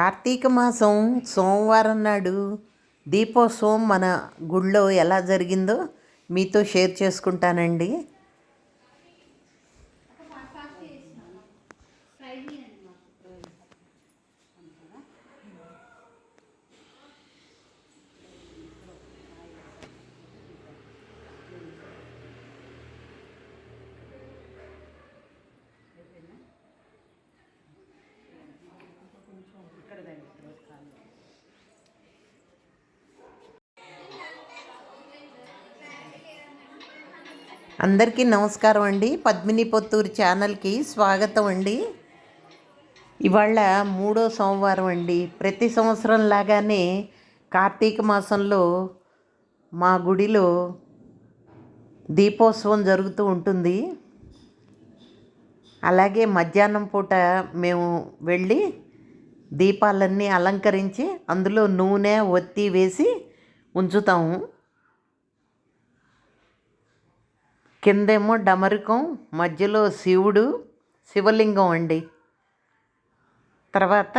కార్తీక మాసం సోమవారం నాడు దీపోత్సవం మన గుళ్ళో ఎలా జరిగిందో మీతో షేర్ చేసుకుంటానండి. అందరికీ నమస్కారం అండి. పద్మిని పొత్తూరు ఛానల్కి స్వాగతం అండి. ఇవాళ మూడో సోమవారం అండి. ప్రతి సంవత్సరం లాగానే కార్తీక మాసంలో మా గుడిలో దీపోత్సవం జరుగుతూ ఉంటుంది. అలాగే మధ్యాహ్నం పూట మేము వెళ్ళి దీపాలన్నీ అలంకరించి అందులో నూనె ఒత్తి వేసి ఉంచుతాము. కిందేమో డమరుకం మధ్యలో శివుడు శివలింగం అండి. తర్వాత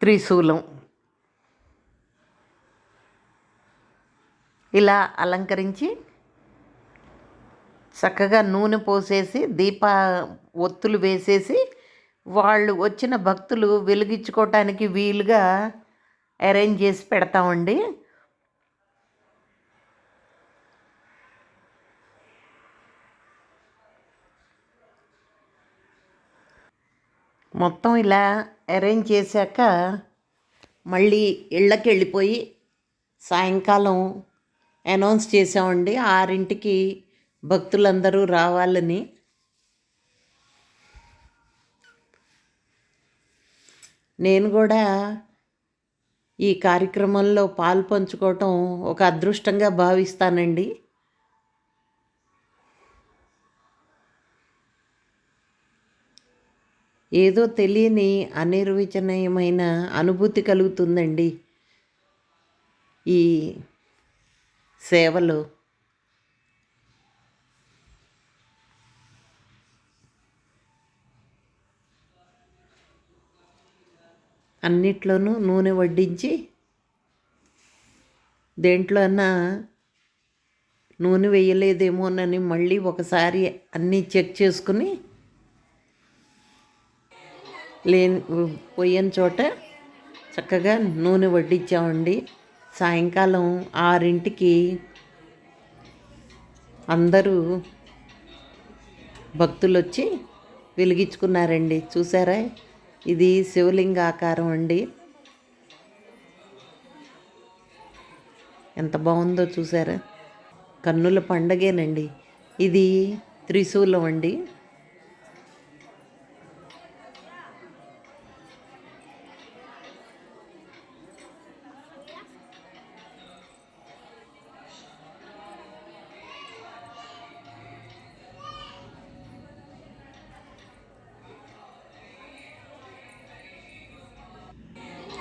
త్రిశూలం. ఇలా అలంకరించి చక్కగా నూనె పోసేసి దీప ఒత్తులు వేసేసి వాళ్ళు వచ్చిన భక్తులు వెలిగించుకోవటానికి వీలుగా అరేంజ్ చేసి పెడతామండి. మొత్తం ఇలా అరేంజ్ చేశాక మళ్ళీ ఇళ్ళకి వెళ్ళిపోయి సాయంకాలం అనౌన్స్ చేసామండి ఆరింటికి భక్తులందరూ రావాలని. నేను కూడా ఈ కార్యక్రమంలో పాలు పంచుకోవటం ఒక అదృష్టంగా భావిస్తానండి. ఏదో తెలియని అనిర్వచనీయమైన అనుభూతి కలుగుతుందండి ఈ సేవలో. అన్నిట్లోనూ నూనె వడ్డించి దేంట్లో అన్నా నూనె వేయలేదేమోనని మళ్ళీ ఒకసారి అన్నీ చెక్ చేసుకుని లేని పోయిన చోట చక్కగా నూనె వడ్డించామండి సాయంకాలం ఆరింటికి అందరూ భక్తులు వచ్చి వెలిగించుకున్నారండి. చూసారా? ఇది శివలింగ ఆకారం అండి. ఎంత బాగుందో చూసారా? కన్నుల పండగేనండి. ఇది త్రిశూలం అండి.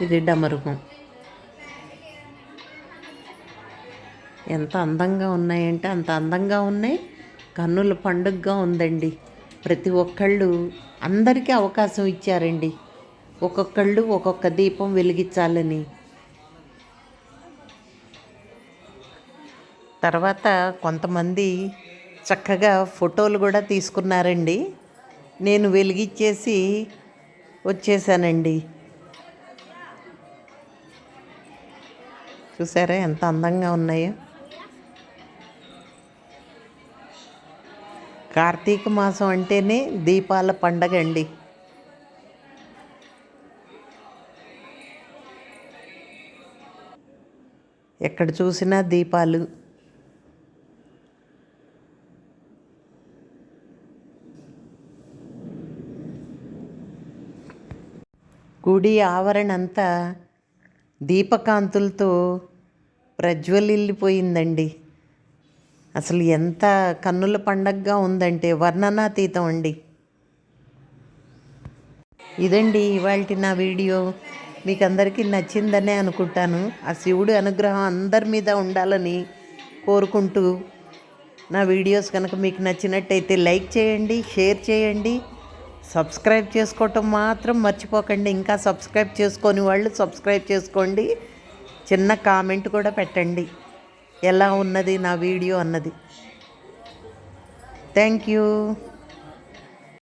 ఇది డమరుకం ఎంత అందంగా ఉన్నాయంటే అంత అందంగా ఉన్నాయి. కన్నుల పండుగగా ఉందండి. ప్రతి ఒక్కళ్ళు అందరికీ అవకాశం ఇచ్చారండి. ఒక్కొక్కళ్ళు ఒక్కొక్క దీపం వెలిగించాలని. తర్వాత కొంతమంది చక్కగా ఫోటోలు కూడా తీసుకున్నారండి. నేను వెలిగించేసి వచ్చేసానండి. చూసారా ఎంత అందంగా ఉన్నాయో. కార్తీక మాసం అంటేనే దీపాల పండగ అండి. ఎక్కడ చూసినా దీపాలు. గుడి ఆవరణ అంతా దీపకాంతులతో ప్రజ్వలిల్లిపోయిందండి. అసలు ఎంత కన్నుల పండగగా ఉందంటే వర్ణనాతీతం అండి. ఇదండి ఇవాళ నా వీడియో. మీకు అందరికీ నచ్చిందనే అనుకుంటాను. ఆ శివుడి అనుగ్రహం అందరి మీద ఉండాలని కోరుకుంటూ నా వీడియోస్ కనుక మీకు నచ్చినట్టయితే లైక్ చేయండి షేర్ చేయండి. సబ్స్క్రైబ్ చేసుకోవటం మాత్రం మర్చిపోకండి. ఇంకా సబ్స్క్రైబ్ చేసుకొని వాళ్ళు సబ్స్క్రైబ్ చేసుకోండి. చిన్న కామెంట్ కూడా పెట్టండి. ఎలా ఉన్నది నా వీడియో అన్నది. Thank you